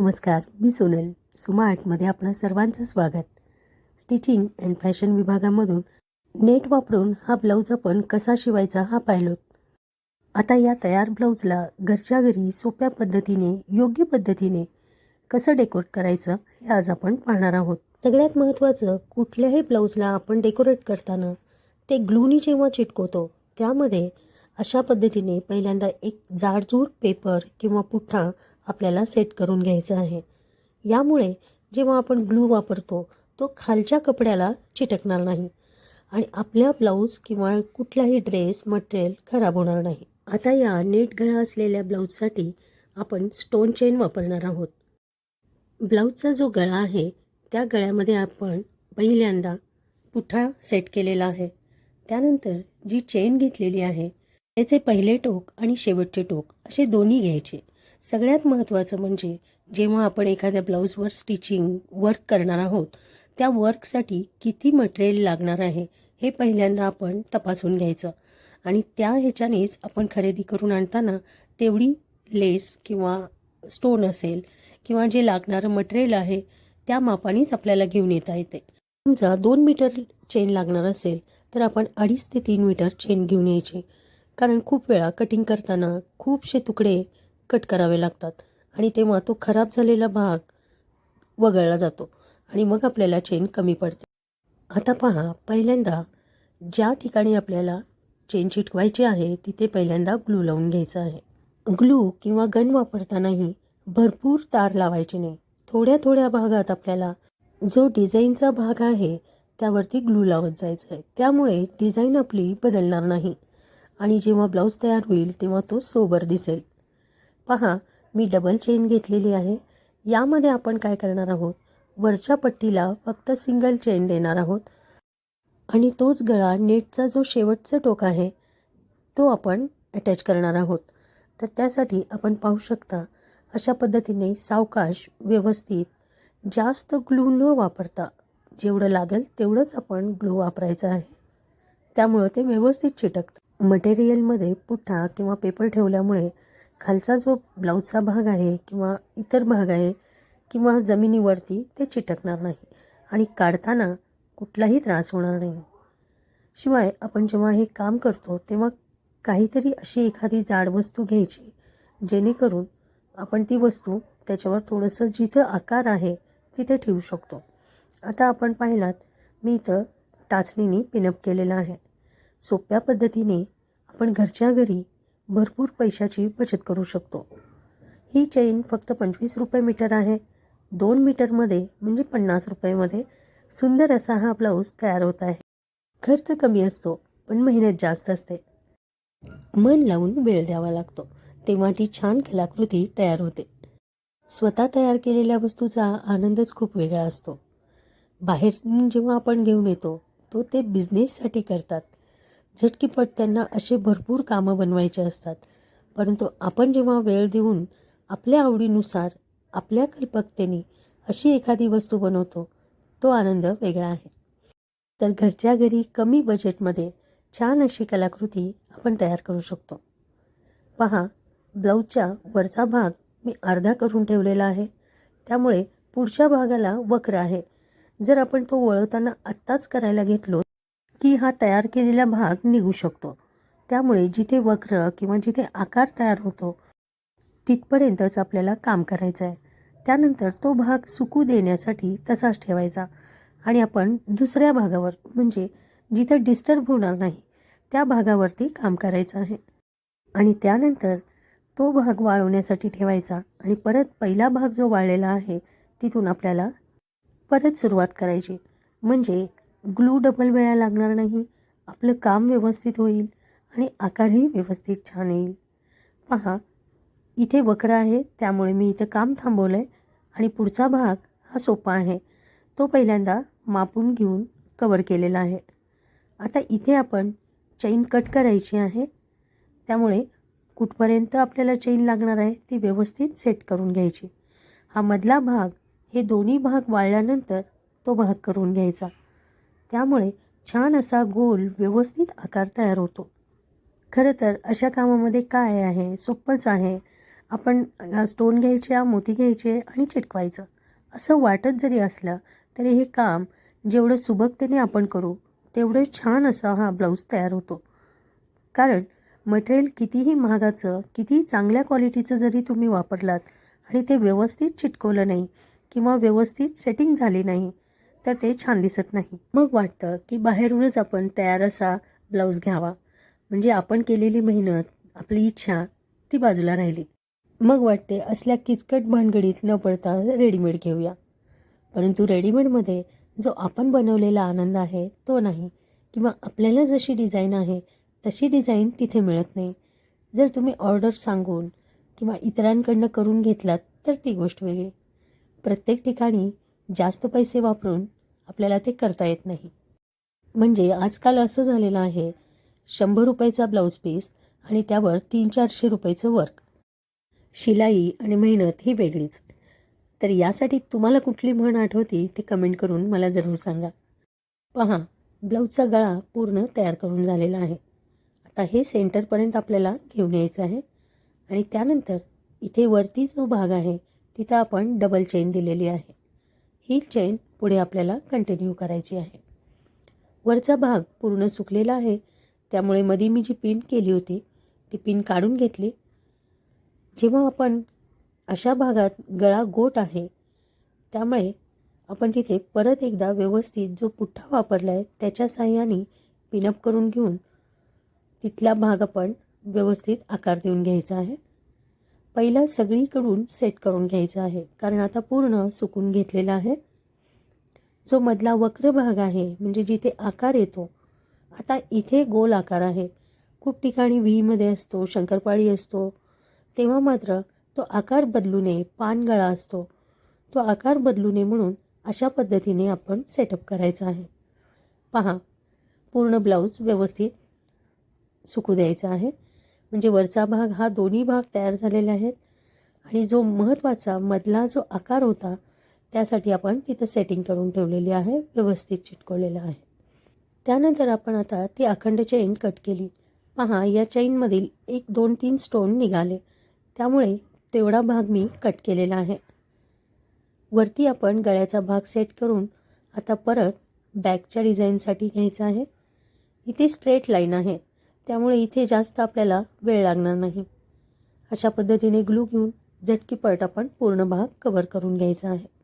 नमस्कार मी सोनल. सुमा आर्टमध्ये आपणा सर्वांचं स्वागत. स्टिचिंग अँड फॅशन विभागामधून नेट वापरून हा ब्लाऊज आपण कसा शिवायचा हा पाहिलोत आता या तयार ब्लाऊजला घरच्या घरी सोप्या पद्धतीने योग्य पद्धतीने कसं डेकोरेट करायचं हे आज आपण पाहणार आहोत. सगळ्यात महत्त्वाचं कुठल्याही ब्लाऊजला आपण डेकोरेट करताना ते ग्लूनी जेव्हा चिटकवतो त्यामध्ये अशा पद्धतीने पहिल्यांदा एक जाडजूड पेपर किंवा पुठ्ठा आपल्याला सेट करून घ्यायचं आहे. यामुळे जेव्हा आपण ग्लू वापरतो तो खालच्या कपड्याला चिटकणार नाही आणि आपल्या ब्लाऊज किंवा कुठलाही ड्रेस मटेरियल खराब होणार नाही. आता या नेट गळा असलेल्या ब्लाऊजसाठी आपण स्टोन चेन वापरणार आहोत. ब्लाऊजचा जो गळा आहे त्या गळ्यामध्ये आपण पहिल्यांदा पुठा सेट केलेला आहे. त्यानंतर जी चेन घेतलेली आहे त्याचे पहिले टोक आणि शेवटचे टोक असे दोन्ही घ्यायचे. सगळ्यात महत्त्वाचं म्हणजे जेव्हा आपण एखाद्या ब्लाऊजवर स्टिचिंग वर्क करणार आहोत त्या वर्कसाठी किती मटेरियल लागणार आहे हे पहिल्यांदा आपण तपासून घ्यायचं. आणि त्या ह्याच्यानेच आपण खरेदी करून आणताना तेवढी लेस किंवा स्टोन असेल किंवा जे लागणारं मटेरियल आहे त्या मापानेच आपल्याला घेऊन येता येते. समजा दोन मीटर चेन लागणार असेल तर आपण अडीच ते तीन मीटर चेन घेऊन यायची. कारण खूप वेळा कटिंग करताना खूपसे तुकडे कट करावे लागतात आणि तेव्हा तो खराब झालेला भाग वगळला जातो आणि मग आपल्याला चेन कमी पडते. आता पहा पहिल्यांदा ज्या ठिकाणी आपल्याला चेन चिटकवायची आहे तिथे पहिल्यांदा ग्लू लावून घ्यायचं आहे. ग्लू किंवा गन वापरतानाही भरपूर तार लावायचे नाही. थोड्या थोड्या भागात आपल्याला जो डिझाईनचा भाग आहे त्यावरती ग्लू लावत जायचं आहे. त्यामुळे डिझाईन आपली बदलणार नाही आणि जेव्हा ब्लाऊज तयार होईल तेव्हा तो सोबर दिसेल. पहा मी डबल चेन घेतलेली आहे. यामध्ये आपण काय करणार आहोत? वरच्या पट्टीला फक्त सिंगल चेन देणार आहोत. आणि तोच गळा नेटचा जो शेवटचा टोक आहे तो आपण अटॅच करणार आहोत. तर त्यासाठी आपण पाहू शकता अशा पद्धतीने सावकाश व्यवस्थित जास्त ग्लू न वापरता जेवढं लागेल तेवढंच आपण ग्लू वापरायचं आहे. त्यामुळं ते व्यवस्थित चिटकतं. मटेरियलमध्ये पुठ्ठा किंवा पेपर ठेवल्यामुळे खालचा जो ब्लाऊजचा भाग आहे किंवा इतर भाग आहे किंवा जमिनीवरती ते चिटकणार नाही आणि काढताना कुठलाही त्रास होणार नाही. शिवाय आपण जेव्हा हे काम करतो तेव्हा काहीतरी अशी एखादी जाड वस्तू घ्यायची जेणेकरून आपण ती वस्तू त्याच्यावर थोडंसं जिथं आकार आहे तिथे ठेवू शकतो. आता आपण पाहिलात मी इथं टाचणीने पिनअप केलेलं आहे. सोप्या पद्धतीने आपण घरच्या घरी भरपूर पैशाची बचत करू शकतो. ही चेन फक्त पंचवीस रुपये मीटर आहे. दोन मीटरमध्ये म्हणजे पन्नास रुपयेमध्ये सुंदर असा हा ब्लाऊज तयार होत आहे. खर्च कमी असतो पण मेहनत जास्त असते. मन लावून वेळ द्यावा लागतो. तेव्हा ती छान कलाकृती तयार होते. स्वतः तयार केलेल्या वस्तूचा आनंदच खूप वेगळा असतो. बाहेर जेव्हा आपण घेऊन येतो तो ते बिझनेससाठी करतात. झटकीपट त्यांना असे भरपूर कामं बनवायचे असतात. परंतु आपण जेव्हा वेळ देऊन आपल्या आवडीनुसार आपल्या कल्पकतेने अशी एखादी वस्तू बनवतो तो आनंद वेगळा आहे. तर घरच्या घरी कमी बजेटमध्ये छान अशी कलाकृती आपण तयार करू शकतो. पहा ब्लाऊजच्या वरचा भाग मी अर्धा करून ठेवलेला आहे. त्यामुळे पुढच्या भागाला वक्र आहे. जर आपण तो वळवताना आत्ताच करायला घेतलो की हा तयार केलेला भाग निघू शकतो. त्यामुळे जिथे वक्र किंवा जिथे आकार तयार होतो तिथपर्यंतच आपल्याला काम करायचं आहे त्यानंतर तो भाग सुकू देण्यासाठी तसाच ठेवायचा आणि आपण दुसऱ्या भागावर म्हणजे जिथं डिस्टर्ब होणार नाही त्या भागावरती काम करायचं आहे. आणि त्यानंतर तो भाग वाळवण्यासाठी ठेवायचा आणि परत पहिला भाग जो वाळलेला आहे तिथून आपल्याला परत सुरुवात करायची. म्हणजे ग्लू डबल वेळा लागणार नाही. आपलं काम व्यवस्थित होईल आणि आकारही व्यवस्थित छान येईल. पहा इथे वक्र आहे त्यामुळे मी इथं काम थांबवलं आहे आणि पुढचा भाग हा सोपा आहे. तो पहिल्यांदा मापून घेऊन कवर केलेला आहे. आता इथे आपण चैन कट करायची आहे. त्यामुळे कुठपर्यंत आपल्याला चैन लागणार आहे ती व्यवस्थित सेट करून घ्यायची. हा मधला भाग हे दोन्ही भाग वाळल्यानंतर तो भाग करून घ्यायचा. त्यामुळे छान असा गोल व्यवस्थित आकार तयार होतो. खरं तर अशा कामामध्ये काय आहे? सोपंच आहे. आपण स्टोन घ्यायचे मोती घ्यायचे आणि चिटकवायचं. असं वाटत जरी असलं तरी हे काम जेवढं सुबकतेने आपण करू तेवढं छान असा हा ब्लाऊज तयार होतो. कारण मटेरियल कितीही महागाचं कितीही चांगल्या क्वालिटीचं जरी तुम्ही वापरलात आणि ते व्यवस्थित चिटकवलं नाही किंवा व्यवस्थित सेटिंग झाली नाही तर ते छान दिसत नाही. मग वाटतं की बाहेरूनच आपण तयार असा ब्लाऊज घ्यावा. म्हणजे आपण केलेली मेहनत आपली इच्छा ती बाजूला राहिली. मग वाटते असल्या किचकट भानगडीत न पडता रेडीमेड घेऊया. परंतु रेडीमेडमध्ये जो आपण बनवलेला आनंद आहे तो नाही. किंवा आपल्याला जशी डिझाईन आहे तशी डिझाईन तिथे मिळत नाही. जर तुम्ही ऑर्डर सांगून किंवा इतरांकडनं करून घेतलात तर ती गोष्ट वेगळी. प्रत्येक ठिकाणी जास्त पैसे वापरून आपल्याला ते करता येत नाही. म्हणजे आजकाल असं झालेलं आहे शंभर रुपयाचा ब्लाऊज पीस आणि त्यावर तीन चारशे रुपयाचं वर्क शिलाई आणि मेहनत ही वेगळीच. तर यासाठी तुम्हाला कुठली म्हण आठवती ते कमेंट करून मला जरूर सांगा. पहा ब्लाऊजचा गळा पूर्ण तयार करून झालेला आहे. आता हे सेंटरपर्यंत आपल्याला घेऊन यायचं आहे आणि त्यानंतर इथे वरती जो भाग आहे तिथं आपण डबल चेन दिलेली आहे. ही चेन पुढे आपल्याला कंटिन्यू करायची आहे. वरचा भाग पूर्ण सुकलेला आहे. त्यामुळे मध्ये मी जी पिन केली होती ती पिन काढून घेतली. जेव्हा आपण अशा भागात गळा गोट आहे त्यामुळे आपण तिथे परत एकदा व्यवस्थित जो पुठ्ठा वापरला आहे त्याच्या साह्याने पिनअप करून घेऊन तिथला भाग आपण व्यवस्थित आकार देऊन घ्यायचा आहे. पहिला सगळीकडून सेट करून घ्यायचा आहे कारण आता पूर्ण सुकून घेतलेला आहे. जो मधला वक्र भाग आहे म्हणजे जिथे आकार येतो आता इथे गोल आकार आहे. खूप ठिकाणी व्हीमध्ये असतो शंकरपाळी असतो तेव्हा मात्र तो आकार बदलू नये पानगळा असतो. तो आकार बदलू नये म्हणून अशा पद्धतीने आपण सेटअप करायचा आहे. पहा पूर्ण ब्लाऊज व्यवस्थित सुकू द्यायचा आहे. म्हणजे वरचा भाग हा दोन्ही भाग तयार झालेले आहेत. आणि जो महत्त्वाचा मधला जो आकार होता त्यासाठी आपण तिथं सेटिंग करून ठेवलेली आहे व्यवस्थित चिटकवलेलं आहे. त्यानंतर आपण आता ती अखंड चेन कट केली. पहा या चेनमधील एक दोन तीन स्टोन निघाले. त्यामुळे तेवढा भाग मी कट केलेला आहे. वरती आपण गळ्याचा भाग सेट करून आता परत बॅकच्या डिझाईनसाठी घ्यायचा आहे. इथे स्ट्रेट लाईन आहे. त्यामुळे इथे जास्त आपल्याला वेळ लागणार नाही. अशा पद्धतीने ग्लू घेऊन झटकीपट आपण पूर्ण भाग कवर करून घ्यायचा आहे.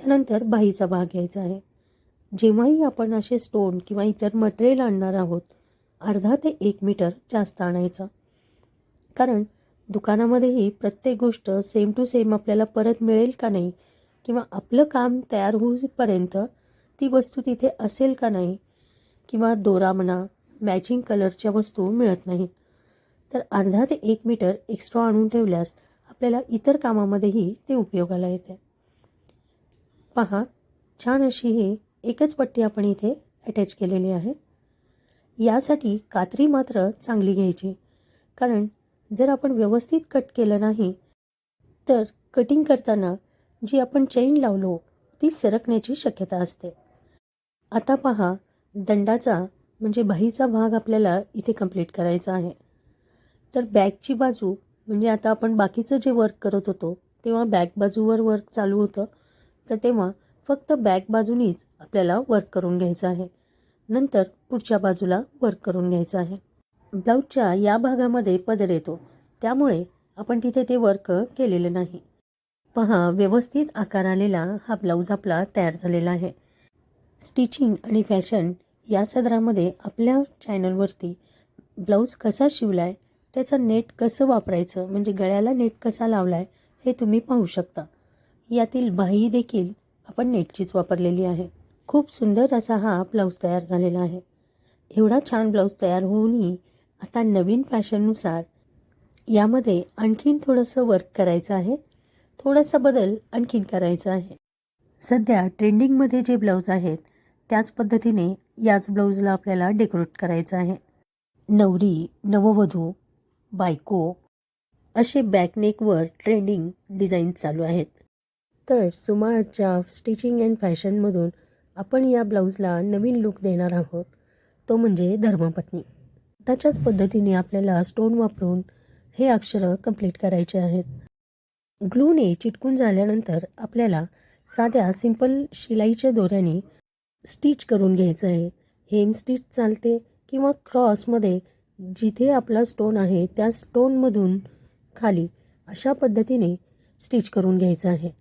त्यानंतर बाहीचा भाग घ्यायचा आहे. जेव्हाही आपण असे स्टोन किंवा इतर मटेरियल आणणार आहोत अर्धा ते एक मीटर जास्त आणायचा. कारण दुकानामध्येही प्रत्येक गोष्ट सेम टू सेम आपल्याला परत मिळेल का नाही किंवा आपलं काम तयार होईपर्यंत ती वस्तू तिथे असेल का नाही किंवा दोरा म्हणा मॅचिंग कलरच्या वस्तू मिळत नाहीत. तर अर्धा ते एक मीटर एक्स्ट्रा आणून ठेवल्यास आपल्याला इतर कामामध्येही ते उपयोगाला येते. पहा छान अशी ही एकच पट्टी आपण इथे अटॅच केलेली आहे. यासाठी कात्री मात्र चांगली घ्यायची. कारण जर आपण व्यवस्थित कट केलं नाही तर कटिंग करताना जी आपण चेन लावलो ती सरकण्याची शक्यता असते. आता पहा दंडाचा म्हणजे बाहीचा भाग आपल्याला इथे कंप्लीट करायचा आहे. तर बॅगची बाजू म्हणजे आता आपण बाकीचं जे वर्क करत होतो तेव्हा बॅक बाजूवर वर्क चालू होतं. तर तेव्हा फक्त बॅक बाजूनीच आपल्याला वर्क करून घ्यायचं आहे. नंतर पुढच्या बाजूला वर्क करून घ्यायचं आहे. ब्लाऊजच्या या भागामध्ये पदर येतो. त्यामुळे आपण तिथे ते वर्क केलेलं नाही. पहा व्यवस्थित आकार आलेला हा ब्लाऊज आपला तयार झालेला आहे. स्टिचिंग आणि फॅशन या सदरामध्ये आपल्या चॅनलवरती ब्लाऊज कसा शिवला आहे त्याचं नेट कसं वापरायचं म्हणजे गळ्याला नेट कसा लावला आहे हे तुम्ही पाहू शकता. यातील बाही देखील आपण नेटचीच वापरलेली आहे. खूप सुंदर असा हा ब्लाऊज तयार झालेला आहे. एवढा छान ब्लाऊज तयार होऊनही आता नवीन फॅशननुसार यामध्ये आणखीन थोडंसं वर्क करायचं आहे. थोडासा बदल आणखीन करायचा आहे. सध्या ट्रेंडिंगमध्ये जे ब्लाऊज आहेत त्याच पद्धतीने याच ब्लाऊजला आपल्याला डेकोरेट करायचं आहे. नवरी नववधू बायको असे बॅकनेकवर ट्रेंडिंग डिझाईन चालू आहेत. तर सुमार्टच्या स्टिचिंग अँड फॅशनमधून आपण या ब्लाऊजला नवीन लुक देणार आहोत. तो म्हणजे धर्मपत्नी. त्याच्याच पद्धतीने आपल्याला स्टोन वापरून हे अक्षरं कंप्लीट करायचे आहेत. ग्लूने चिटकून झाल्यानंतर आपल्याला साध्या सिंपल शिलाईच्या दोऱ्याने स्टिच करून घ्यायचं आहे. हेन स्टिच चालते किंवा क्रॉसमध्ये जिथे आपला स्टोन आहे त्या स्टोनमधून खाली अशा पद्धतीने स्टिच करून घ्यायचं आहे.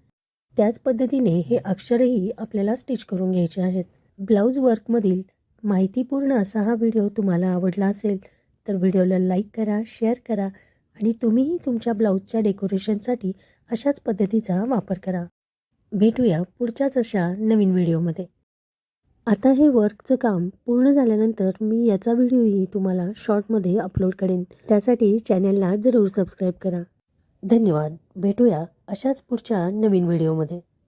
त्याच पद्धतीने हे अक्षरही आपल्याला स्टिच करून घ्यायचे आहेत. ब्लाऊज वर्कमधील माहितीपूर्ण असा हा व्हिडिओ तुम्हाला आवडला असेल तर व्हिडिओला लाईक करा शेअर करा आणि तुम्हीही तुमच्या ब्लाऊजच्या डेकोरेशनसाठी अशाच पद्धतीचा वापर करा. भेटूया पुढच्याच अशा नवीन व्हिडिओमध्ये. आता हे वर्कचं काम पूर्ण झाल्यानंतर मी याचा व्हिडिओही तुम्हाला शॉर्टमध्ये अपलोड करेन. त्यासाठी चॅनलला जरूर सबस्क्राईब करा. धन्यवाद. भेटूया अशाच पुढच्या नवीन व्हिडिओमध्ये.